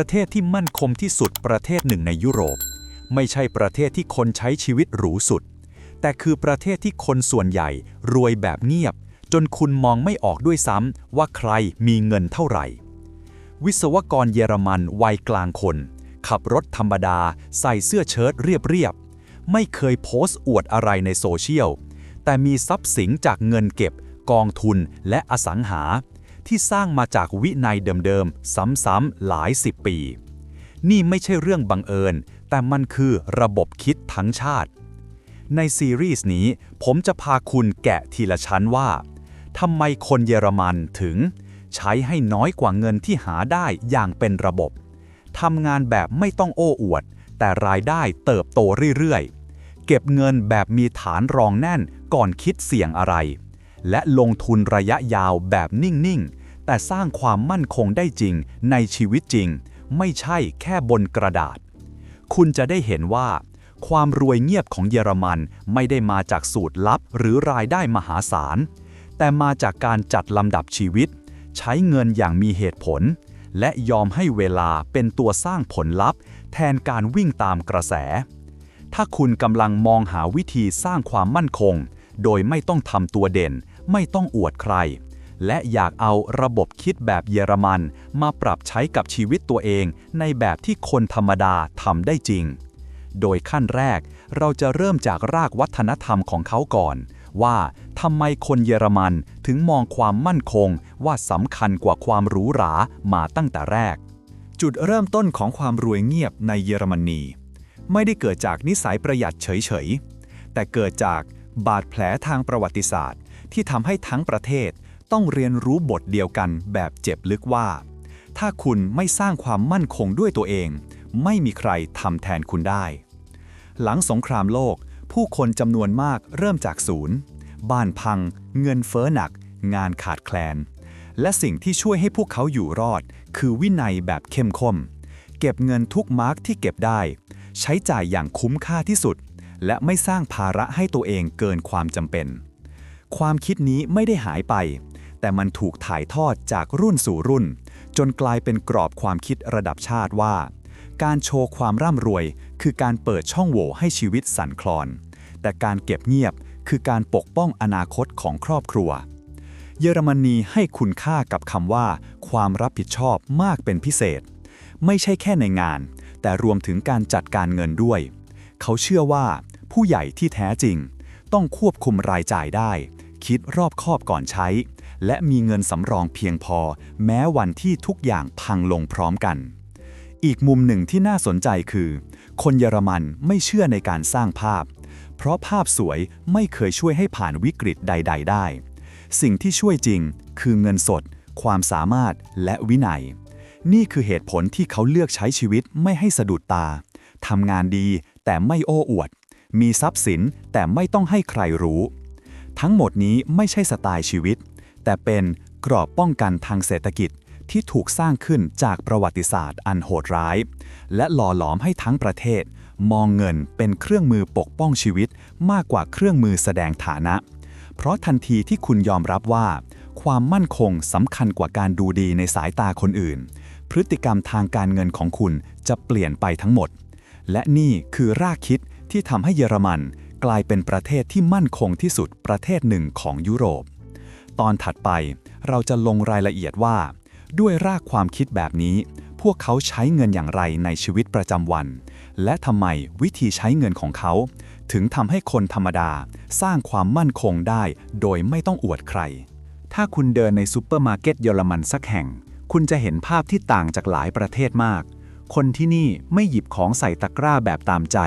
ประเทศที่มั่นคงที่สุดประเทศหนึ่งในยุโรป ไม่ใช่ประเทศที่คนใช้ชีวิตหรูสุด แต่คือประเทศที่คนส่วนใหญ่ รวยแบบเงียบ จนคุณมองไม่ออกด้วยซ้ำว่าใครมีเงินเท่าไหร่ วิศวกรเยอรมันวัยกลางคน ขับรถธรรมดา ใส่เสื้อเชิ้ตเรียบๆไม่เคยโพสต์อวดอะไรในโซเชียลแต่มีทรัพย์สินจากเงินเก็บ กองทุนและอสังหา ที่สร้างมาจากวินัยเดิมๆ ซ้ำๆหลายสิบปี นี่ไม่ใช่เรื่องบังเอิญ แต่มันคือระบบคิดทั้งชาติ ในซีรีส์นี้ผมจะพาคุณแกะทีละชั้นว่าทำไมคนเยอรมันถึง ใช้ให้น้อยกว่าเงินที่หาได้อย่างเป็นระบบทำงานแบบไม่ต้องโอ้อวด แต่รายได้เติบโตเรื่อยๆ เก็บเงินแบบมีฐานรองแน่นก่อนคิดเสี่ยงอะไร และลงทุนระยะยาวแบบนิ่ง ๆ แต่สร้างความมั่นคงได้จริงในชีวิตจริง ไม่ใช่แค่บนกระดาษ คุณจะได้เห็นว่า ความรวยเงียบของเยอรมันไม่ได้มาจากสูตรลับหรือรายได้มหาศาล แต่มาจากการจัดลำดับชีวิต ใช้เงินอย่างมีเหตุผล และยอมให้เวลาเป็นตัวสร้างผลลัพธ์ แทนการวิ่งตามกระแส ถ้าคุณกำลังมองหาวิธีสร้างความมั่นคง โดยไม่ต้องทำตัวเด่น ไม่ต้องอวดใคร และอยากเอาระบบคิดแบบเยอรมัน มาปรับใช้กับชีวิตตัวเองในแบบที่คนธรรมดาทำได้จริง โดยขั้นแรกเราจะเริ่มจากรากวัฒนธรรมของเขาก่อน ว่าทำไมคนเยอรมันถึงมองความมั่นคงว่าสำคัญกว่าความหรูหรามาตั้งแต่แรก จุดเริ่มต้นของความรวยเงียบในเยอรมนี ไม่ได้เกิดจากนิสัยประหยัดเฉยๆแต่เกิดจากบาดแผลทางประวัติศาสตร์ ที่ทำให้ทั้งประเทศ ต้องเรียนรู้บทเดียวกันแบบเจ็บลึกว่า ถ้าคุณไม่สร้างความมั่นคงด้วยตัวเอง ไม่มีใครทำแทนคุณได้ หลังสงครามโลก ผู้คนจำนวนมากเริ่มจากศูนย์ บ้านพัง เงินเฟ้อหนัก งานขาดแคลน และสิ่งที่ช่วยให้พวกเขาอยู่รอด คือวินัยแบบเข้มข้นเก็บเงินทุกมาร์กที่เก็บได้ ใช้จ่ายอย่างคุ้มค่าที่สุด และไม่สร้างภาระให้ตัวเองเกินความจำเป็น ความคิดนี้ไม่ได้หายไป แต่มันถูกถ่ายทอดจากรุ่นสู่รุ่น จนกลายเป็นกรอบความคิดระดับชาติว่า การโชว์ความร่ำรวย คือการเปิดช่องโหว่ให้ชีวิตสั่นคลอน แต่การเก็บเงียบคือการปกป้องอนาคตของครอบครัว เยอรมนีให้คุณค่ากับคำว่า ความรับผิดชอบมากเป็นพิเศษ ไม่ใช่แค่ในงาน แต่รวมถึงการจัดการเงินด้วย เขาเชื่อว่า ผู้ใหญ่ที่แท้จริง ต้องควบคุมรายจ่ายได้ คิดรอบคอบก่อนใช้ และมีเงินสำรองเพียงพอ แม้วันที่ทุกอย่างพังลงพร้อมกัน อีกมุมหนึ่งที่น่าสนใจคือ คนเยอรมันไม่เชื่อในการสร้างภาพ เพราะภาพสวยไม่เคยช่วยให้ผ่านวิกฤตใด ๆ ได้ สิ่งที่ช่วยจริงคือเงินสด ความสามารถและวินัย นี่คือเหตุผลที่เขาเลือกใช้ชีวิตไม่ให้สะดุดตาทำงานดีแต่ไม่โอ้อวด มีทรัพย์สินแต่ไม่ต้องให้ใครรู้ ทั้งหมดนี้ไม่ใช่สไตล์ชีวิต แต่เป็นกรอบป้องกันทางเศรษฐกิจที่ถูกสร้างขึ้นจากประวัติศาสตร์อันโหดร้าย และหล่อหลอมให้ทั้งประเทศ มองเงินเป็นเครื่องมือปกป้องชีวิตมากกว่าเครื่องมือแสดงฐานะ เพราะทันทีที่คุณยอมรับว่า ความมั่นคงสำคัญกว่าการดูดีในสายตาคนอื่น พฤติกรรมทางการเงินของคุณจะเปลี่ยนไปทั้งหมด และนี่คือรากคิดที่ทำให้เยอรมัน กลายเป็นประเทศที่มั่นคงที่สุดประเทศหนึ่งของยุโรป ตอนถัดไป เราจะลงรายละเอียดว่า ด้วยรากความคิดแบบนี้ พวกเขาใช้เงินอย่างไรในชีวิตประจำวัน และทำไมวิธีใช้เงินของเขา ถึงทำให้คนธรรมดาสร้างความมั่นคงได้โดยไม่ต้องอวดใคร ถ้าคุณเดินในซูเปอร์มาร์เก็ตเยอรมันสักแห่ง คุณจะเห็นภาพที่ต่างจากหลายประเทศมาก คนที่นี่ไม่หยิบของใส่ตะกร้าแบบตามใจ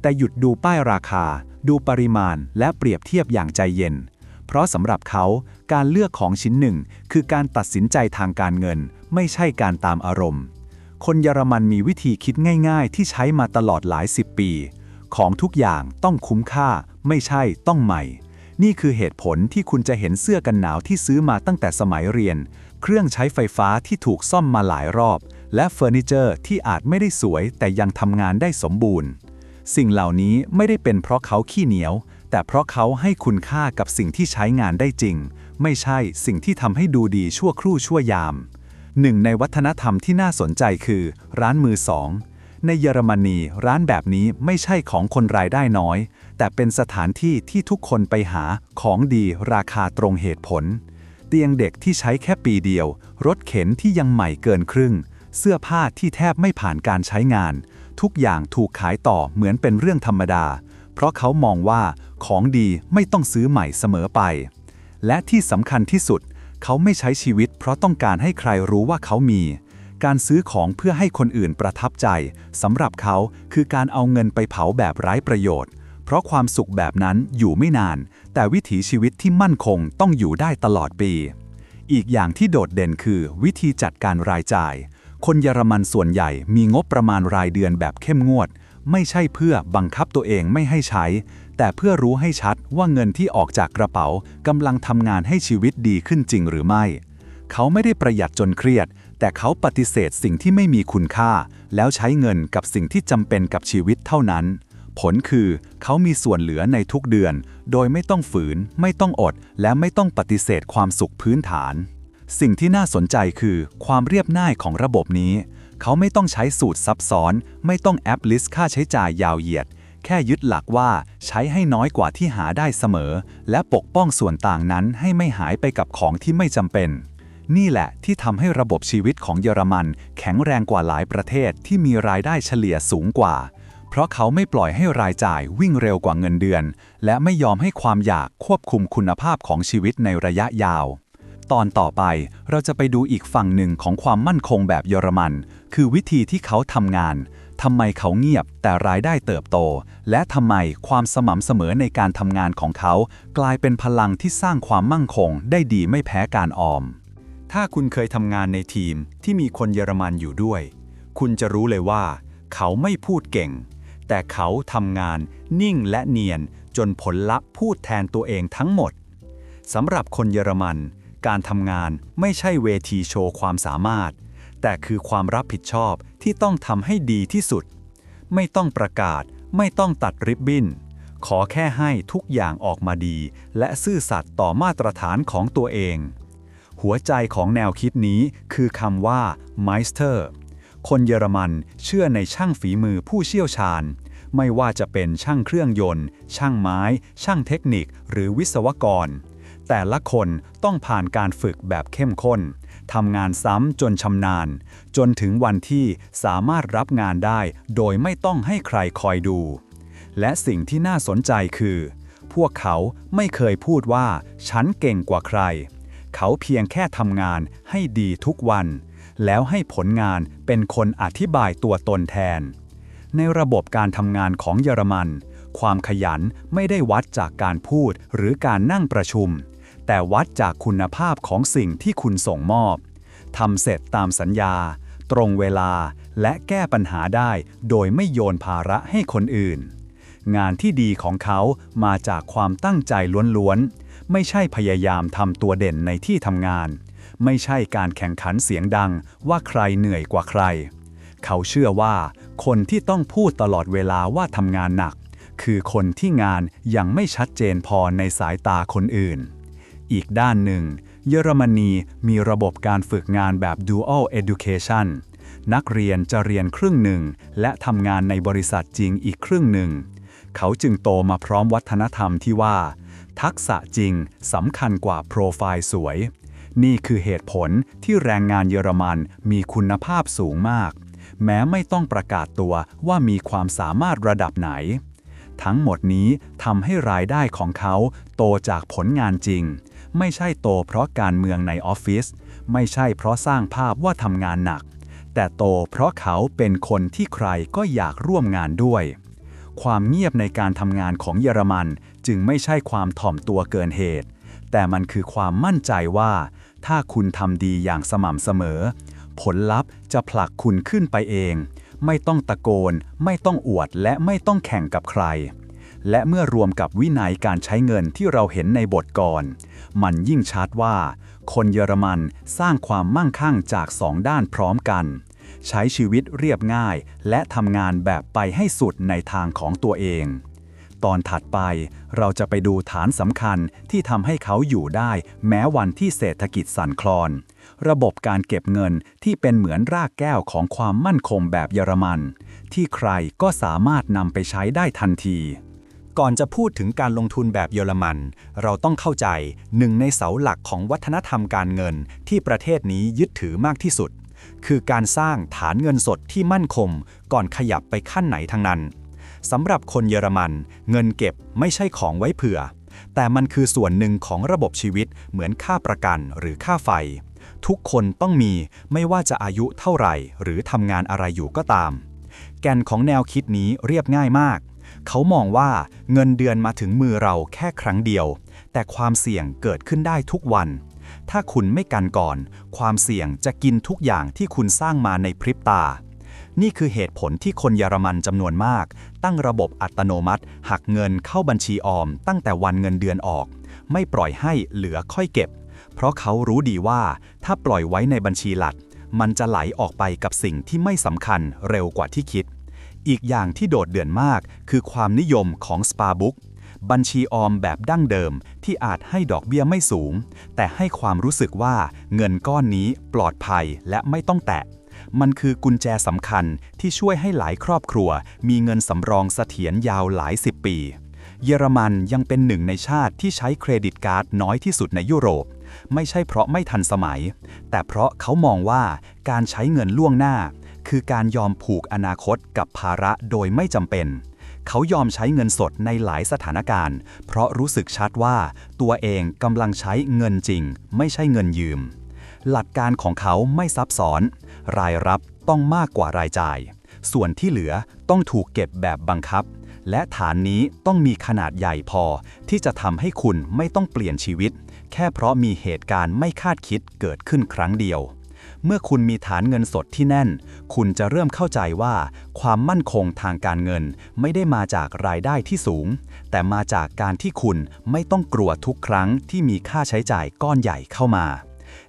แต่หยุดดูป้ายราคา ดูปริมาณ และเปรียบเทียบอย่างใจเย็น เพราะสำหรับเขาการเลือกของชิ้นหนึ่ง คือการตัดสินใจทางการเงิน ไม่ใช่การตามอารมณ์ คนเยอรมันมีวิธีคิดง่าย ๆ ที่ใช้มาตลอดหลายสิบปี ของทุกอย่างต้องคุ้มค่า ไม่ใช่ต้องใหม่ นี่คือเหตุผลที่คุณจะเห็นเสื้อกันหนาวที่ซื้อมาตั้งแต่สมัยเรียน เครื่องใช้ไฟฟ้าที่ถูกซ่อมมาหลายรอบ และเฟอร์นิเจอร์ที่อาจไม่ได้สวย แต่ยังทำงานได้สมบูรณ์ สิ่งเหล่านี้ไม่ได้เป็นเพราะเขาขี้เหนียว แต่เพราะเขาให้คุณค่ากับสิ่งที่ใช้งานได้จริง ไม่ใช่สิ่งที่ทำให้ดูดีชั่วครู่ชั่วยาม หนึ่งในวัฒนธรรมที่น่าสนใจคือ ร้านมือสอง ในเยอรมนีร้านแบบนี้ไม่ใช่ของคนรายได้น้อย แต่เป็นสถานที่ที่ทุกคนไปหาของดีราคาตรงเหตุผล เตียงเด็กที่ใช้แค่ปีเดียว รถเข็นที่ยังใหม่เกินครึ่ง เสื้อผ้าที่แทบไม่ผ่านการใช้งาน ทุกอย่างถูกขายต่อเหมือนเป็นเรื่องธรรมดา เพราะเขามองว่าของดีไม่ต้องซื้อใหม่เสมอไป และที่สำคัญที่สุด เขาไม่ใช้ชีวิต เพราะต้องการให้ใครรู้ว่าเขามี การซื้อของเพื่อให้คนอื่นประทับใจสำหรับเขาคือการเอาเงินไปเผาแบบไร้ประโยชน์ เพราะความสุขแบบนั้นอยู่ไม่นาน แต่วิถีชีวิตที่มั่นคงต้องอยู่ได้ตลอดปี อีกอย่างที่โดดเด่นคือวิธีจัดการรายจ่าย คนเยอรมันส่วนใหญ่มีงบประมาณรายเดือนแบบเข้มงวด ไม่ใช่เพื่อบังคับตัวเองไม่ให้ใช้ แต่เพื่อรู้ให้ชัดว่าเงินที่ออกจากกระเป๋ากำลังทำงานให้ชีวิตดีขึ้นจริงหรือไม่ เขาไม่ได้ประหยัดจนเครียด แต่เขาปฏิเสธสิ่งที่ไม่มีคุณค่า แล้วใช้เงินกับสิ่งที่จำเป็นกับชีวิตเท่านั้น ผลคือเขามีส่วนเหลือในทุกเดือน โดยไม่ต้องฝืน ไม่ต้องอด และไม่ต้องปฏิเสธความสุขพื้นฐาน สิ่งที่น่าสนใจคือความเรียบง่ายของระบบนี้ เขาไม่ต้องใช้สูตรซับซ้อน ไม่ต้องแอปลิสต์ค่าใช้จ่ายยาวเหยียด แค่ยึดหลักว่าใช้ให้น้อยกว่าที่หาได้เสมอ และปกป้องส่วนต่างนั้นให้ไม่หายไปกับของที่ไม่จำเป็น นี่แหละที่ทำให้ระบบชีวิตของเยอรมัน แข็งแรงกว่าหลายประเทศที่มีรายได้เฉลี่ยสูงกว่า เพราะเขาไม่ปล่อยให้รายจ่ายวิ่งเร็วกว่าเงินเดือน และไม่ยอมให้ความอยากควบคุมคุณภาพของชีวิตในระยะยาว ตอนต่อไป เราจะไปดูอีกฝั่งหนึ่งของความมั่นคงแบบเยอรมัน คือวิธีที่เขาทำงานทำไมเขาเงียบแต่รายได้เติบโต และทำไมความสม่ำเสมอในการทำงานของเขา กลายเป็นพลังที่สร้างความมั่งคงได้ดีไม่แพ้การออม ถ้าคุณเคยทำงานในทีมที่มีคนเยอรมันอยู่ด้วย คุณจะรู้เลยว่า เขาไม่พูดเก่ง แต่เขาทำงานนิ่งและเนียนจนผลลัพธ์พูดแทนตัวเองทั้งหมดสำหรับคนเยอรมัน การทำงานไม่ใช่เวทีโชว์ความสามารถ แต่คือความรับผิดชอบที่ต้องทำให้ดีที่สุด ไม่ต้องประกาศ ไม่ต้องตัดริบบิ้น ขอแค่ให้ทุกอย่างออกมาดี และซื่อสัตย์ต่อมาตรฐานของตัวเอง หัวใจของแนวคิดนี้คือคำว่า Meister คนเยอรมันเชื่อในช่างฝีมือผู้เชี่ยวชาญ ไม่ว่าจะเป็นช่างเครื่องยนต์ ช่างไม้ ช่างเทคนิค หรือวิศวกร แต่ละคนต้องผ่านการฝึกแบบเข้มข้นทำงานซ้ำจนชำนาญ จนถึงวันที่สามารถรับงานได้โดยไม่ต้องให้ใครคอยดู และสิ่งที่น่าสนใจคือ พวกเขาไม่เคยพูดว่า ฉันเก่งกว่าใคร เขาเพียงแค่ทำงานให้ดีทุกวัน แล้วให้ผลงานเป็นคนอธิบายตัวตนแทน ในระบบการทำงานของเยอรมัน ความขยันไม่ได้วัดจากการพูดหรือการนั่งประชุม แต่วัดจากคุณภาพของสิ่งที่คุณส่งมอบทำเสร็จตามสัญญา ตรงเวลาและแก้ปัญหาได้ โดยไม่โยนภาระให้คนอื่น งานที่ดีของเขามาจากความตั้งใจล้วนๆ ไม่ใช่พยายามทำตัวเด่นในที่ทำงาน ไม่ใช่การแข่งขันเสียงดังว่าใครเหนื่อยกว่าใคร เขาเชื่อว่า คนที่ต้องพูดตลอดเวลาว่าทำงานหนัก คือคนที่งานยังไม่ชัดเจนพอในสายตาคนอื่น อีกด้านหนึ่ง เยอรมนีมีระบบการฝึกงานแบบ dual education นักเรียนจะเรียนครึ่งหนึ่ง และทำงานในบริษัทจริงอีกครึ่งหนึ่ง เขาจึงโตมาพร้อมวัฒนธรรมที่ว่า ทักษะจริงสำคัญกว่าโปรไฟล์สวย นี่คือเหตุผลที่แรงงานเยอรมันมีคุณภาพสูงมาก แม้ไม่ต้องประกาศตัวว่ามีความสามารถระดับไหน ทั้งหมดนี้ทำให้รายได้ของเขาโตจากผลงานจริง ไม่ใช่โตเพราะการเมืองในออฟฟิศไม่ใช่เพราะสร้างภาพว่าทำงานหนัก แต่โตเพราะเขาเป็นคนที่ใครก็อยากร่วมงานด้วย ความเงียบในการทำงานของเยอรมันจึงไม่ใช่ความถ่อมตัวเกินเหตุ แต่มันคือความมั่นใจว่า ถ้าคุณทำดีอย่างสม่ำเสมอ ผลลัพธ์จะผลักคุณขึ้นไปเอง ไม่ต้องตะโกน ไม่ต้องอวดและไม่ต้องแข่งกับใครและเมื่อรวมกับวินัยการใช้เงินที่เราเห็นในบทก่อน มันยิ่งชัดว่า คนเยอรมันสร้างความมั่งคั่งจากสองด้านพร้อมกัน ใช้ชีวิตเรียบง่าย และทำงานแบบไปให้สุดในทางของตัวเอง ตอนถัดไปเราจะไปดูฐานสำคัญที่ทำให้เขาอยู่ได้ แม้วันที่เศรษฐกิจสั่นคลอน ระบบการเก็บเงินที่เป็นเหมือนรากแก้วของความมั่นคงแบบเยอรมัน ที่ใครก็สามารถนำไปใช้ได้ทันที ก่อนจะพูดถึงการลงทุนแบบเยอรมัน เราต้องเข้าใจหนึ่งในเสาหลักของวัฒนธรรมการเงินที่ประเทศนี้ยึดถือมากที่สุด คือการสร้างฐานเงินสดที่มั่นคงก่อนขยับไปขั้นไหนทั้งนั้นสำหรับคนเยอรมัน เงินเก็บไม่ใช่ของไว้เผื่อ แต่มันคือส่วนหนึ่งของระบบชีวิตเหมือนค่าประกันหรือค่าไฟ ทุกคนต้องมีไม่ว่าจะอายุเท่าไหร่ หรือทำงานอะไรอยู่ก็ตาม แก่นของแนวคิดนี้เรียบง่ายมาก เขามองว่าเงินเดือนมาถึงมือเราแค่ครั้งเดียว แต่ความเสี่ยงเกิดขึ้นได้ทุกวัน ถ้าคุณไม่กันก่อน ความเสี่ยงจะกินทุกอย่างที่คุณสร้างมาในพริบตา นี่คือเหตุผลที่คนเยอรมันจำนวนมาก ตั้งระบบอัตโนมัติ หักเงินเข้าบัญชีออม ตั้งแต่วันเงินเดือนออก ไม่ปล่อยให้เหลือค่อยเก็บ เพราะเขารู้ดีว่าถ้าปล่อยไว้ในบัญชีหลักมันจะไหลออกไปกับสิ่งที่ไม่สำคัญเร็วกว่าที่คิด อีกอย่างที่โดดเด่นมาก คือความนิยมของ Sparbook บัญชีออมแบบดั้งเดิมที่อาจให้ดอกเบี้ยไม่สูง แต่ให้ความรู้สึกว่าเงินก้อนนี้ปลอดภัยและไม่ต้องแตะ มันคือกุญแจสำคัญที่ช่วยให้หลายครอบครัว มีเงินสำรองเสถียรยาวหลายสิบปี เยอรมันยังเป็นหนึ่งในชาติที่ใช้เครดิตการ์ดน้อยที่สุดในยุโรป ไม่ใช่เพราะไม่ทันสมัย แต่เพราะเขามองว่าการใช้เงินล่วงหน้า คือการยอมผูกอนาคตกับภาระโดยไม่จำเป็น เขายอมใช้เงินสดในหลายสถานการณ์ เพราะรู้สึกชัดว่าตัวเองกำลังใช้เงินจริง ไม่ใช่เงินยืม หลักการของเขาไม่ซับซ้อน รายรับต้องมากกว่ารายจ่าย ส่วนที่เหลือต้องถูกเก็บแบบบังคับ และฐานนี้ต้องมีขนาดใหญ่พอ ที่จะทำให้คุณไม่ต้องเปลี่ยนชีวิต แค่เพราะมีเหตุการณ์ไม่คาดคิดเกิดขึ้นครั้งเดียว เมื่อคุณมีฐานเงินสดที่แน่น คุณจะเริ่มเข้าใจว่า ความมั่นคงทางการเงินไม่ได้มาจากรายได้ที่สูง แต่มาจากการที่คุณไม่ต้องกลัวทุกครั้งที่มีค่าใช้จ่ายก้อนใหญ่เข้ามา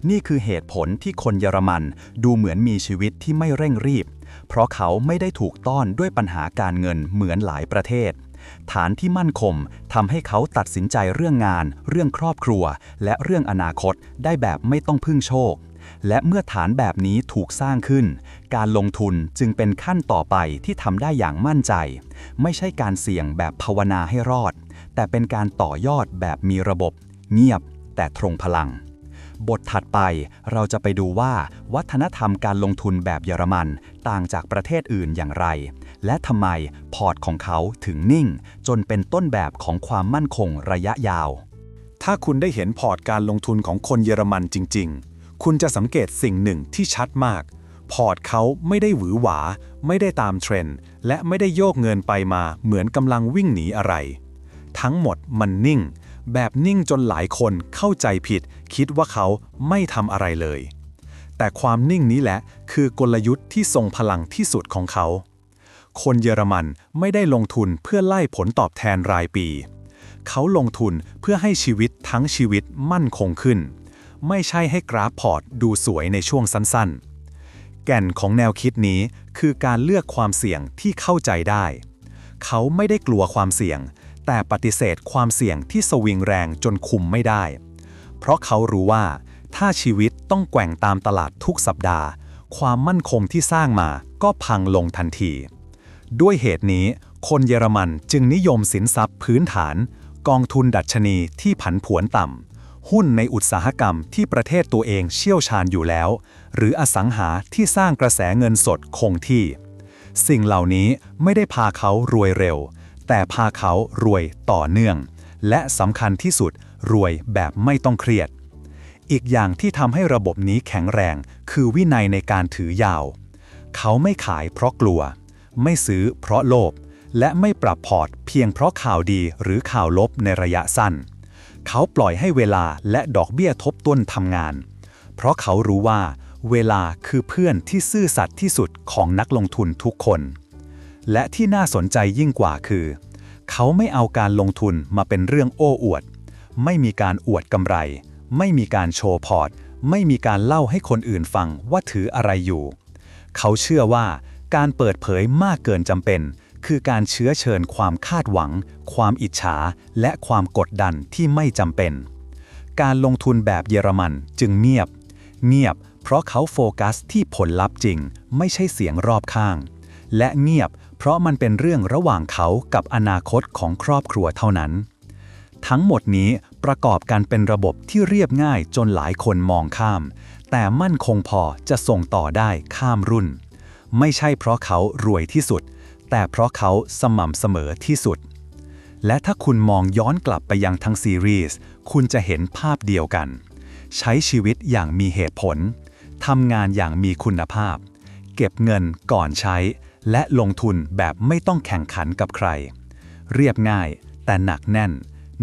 นี่คือเหตุผลที่คนเยอรมันดูเหมือนมีชีวิตที่ไม่เร่งรีบ เพราะเขาไม่ได้ถูกต้อนด้วยปัญหาการเงินเหมือนหลายประเทศฐานที่มั่นคงทำให้เขาตัดสินใจเรื่องงาน เรื่องครอบครัว และเรื่องอนาคตได้แบบไม่ต้องพึ่งโชค และเมื่อฐานแบบนี้ถูกสร้างขึ้น การลงทุนจึงเป็นขั้นต่อไปที่ทำได้อย่างมั่นใจ ไม่ใช่การเสี่ยงแบบภาวนาให้รอด แต่เป็นการต่อยอดแบบมีระบบ เงียบ แต่ตรงพลัง บทถัดไปเราจะไปดูว่าวัฒนธรรมการลงทุนแบบเยอรมัน ต่างจากประเทศอื่นอย่างไร และทำไมพอร์ตของเขาถึงนิ่ง จนเป็นต้นแบบของความมั่นคงระยะยาวถ้าคุณได้เห็นพอร์ตการลงทุนของคนเยอรมันจริง ๆ คุณจะสังเกตสิ่งหนึ่งที่ชัดมาก พอร์ตเขาไม่ได้หวือหวา ไม่ได้ตามเทรนด์ และไม่ได้โยกเงินไปมาเหมือนกำลังวิ่งหนีอะไร ทั้งหมดมันนิ่ง แบบนิ่งจนหลายคนเข้าใจผิด คิดว่าเขาไม่ทำอะไรเลย แต่ความนิ่งนี้แหละคือกลยุทธ์ที่ทรงพลังที่สุดของเขา คนเยอรมันไม่ได้ลงทุนเพื่อไล่ผลตอบแทนรายปี เขาลงทุนเพื่อให้ชีวิตทั้งชีวิตมั่นคงขึ้น ไม่ใช่ให้กราฟพอร์ตดูสวยในช่วงสั้นๆ แก่นของแนวคิดนี้คือการเลือกความเสี่ยงที่เข้าใจได้ เขาไม่ได้กลัวความเสี่ยง แต่ปฏิเสธความเสี่ยงที่สวิงแรงจนคุมไม่ได้ เพราะเขารู้ว่า ถ้าชีวิตต้องแกว่งตามตลาดทุกสัปดาห์ ความมั่นคงที่สร้างมาก็พังลงทันที ด้วยเหตุนี้ คนเยอรมันจึงนิยมสินทรัพย์พื้นฐาน กองทุนดัชนีที่ผันผวนต่ำ หุ้นในอุตสาหกรรมที่ประเทศตัวเองเชี่ยวชาญอยู่แล้ว หรืออสังหาที่สร้างกระแสเงินสดคงที่ สิ่งเหล่านี้ไม่ได้พาเขารวยเร็ว แต่พาเขารวยต่อเนื่อง และสำคัญที่สุดรวยแบบไม่ต้องเครียด อีกอย่างที่ทำให้ระบบนี้แข็งแรง คือวินัยในการถือยาว เขาไม่ขายเพราะกลัว ไม่ซื้อเพราะโลภและไม่ปรับพอร์ตเพียงเพราะข่าวดีหรือข่าวลบในระยะสั้น เขาปล่อยให้เวลาและดอกเบี้ยทบต้นทำงาน เพราะเขารู้ว่า เวลาคือเพื่อนที่ซื่อสัตย์ที่สุดของนักลงทุนทุกคน และที่น่าสนใจยิ่งกว่าคือ เขาไม่เอาการลงทุนมาเป็นเรื่องโอ้อวด ไม่มีการอวดกำไร ไม่มีการโชว์พอร์ต ไม่มีการเล่าให้คนอื่นฟังว่าถืออะไรอยู่ เขาเชื่อว่าการเปิดเผยมากเกินจำเป็น คือการเชื้อเชิญความคาดหวัง ความอิจฉา และความกดดันที่ไม่จำเป็น การลงทุนแบบเยอรมันจึงเงียบ เงียบ เพราะเขาโฟกัสที่ผลลัพธ์จริง ไม่ใช่เสียงรอบข้าง และเงียบ เพราะมันเป็นเรื่องระหว่างเขากับอนาคตของครอบครัวเท่านั้น ทั้งหมดนี้ประกอบกันเป็นระบบที่เรียบง่ายจนหลายคนมองข้าม แต่มั่นคงพอจะส่งต่อได้ข้ามรุ่น ไม่ใช่เพราะเขารวยที่สุด แต่เพราะเขาสม่ำเสมอที่สุด และถ้าคุณมองย้อนกลับไปยังทั้งซีรีส์ คุณจะเห็นภาพเดียวกัน ใช้ชีวิตอย่างมีเหตุผล ทำงานอย่างมีคุณภาพ เก็บเงินก่อนใช้ และลงทุนแบบไม่ต้องแข่งขันกับใคร เรียบง่าย แต่หนักแน่น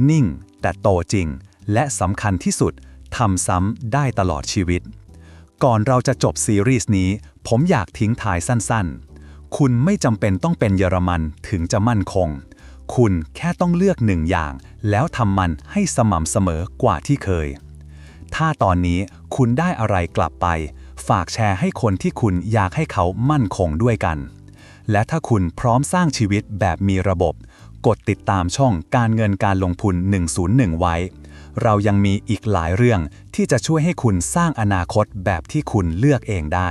นิ่ง แต่โตจริง และสำคัญที่สุดทำซ้ำได้ตลอดชีวิต ก่อนเราจะจบซีรีส์นี้ ผมอยากทิ้งท้ายสั้นๆ คุณไม่จำเป็นต้องเป็นเยอรมันถึงจะมั่นคง คุณแค่ต้องเลือกหนึ่งอย่าง แล้วทำมันให้สม่ำเสมอกว่าที่เคย ถ้าตอนนี้คุณได้อะไรกลับไป ฝากแชร์ให้คนที่คุณอยากให้เขามั่นคงด้วยกัน และถ้าคุณพร้อมสร้างชีวิตแบบมีระบบ กดติดตามช่องการเงินการลงทุน 101 ไว้ เรายังมีอีกหลายเรื่องที่จะช่วยให้คุณสร้างอนาคตแบบที่คุณเลือกเองได้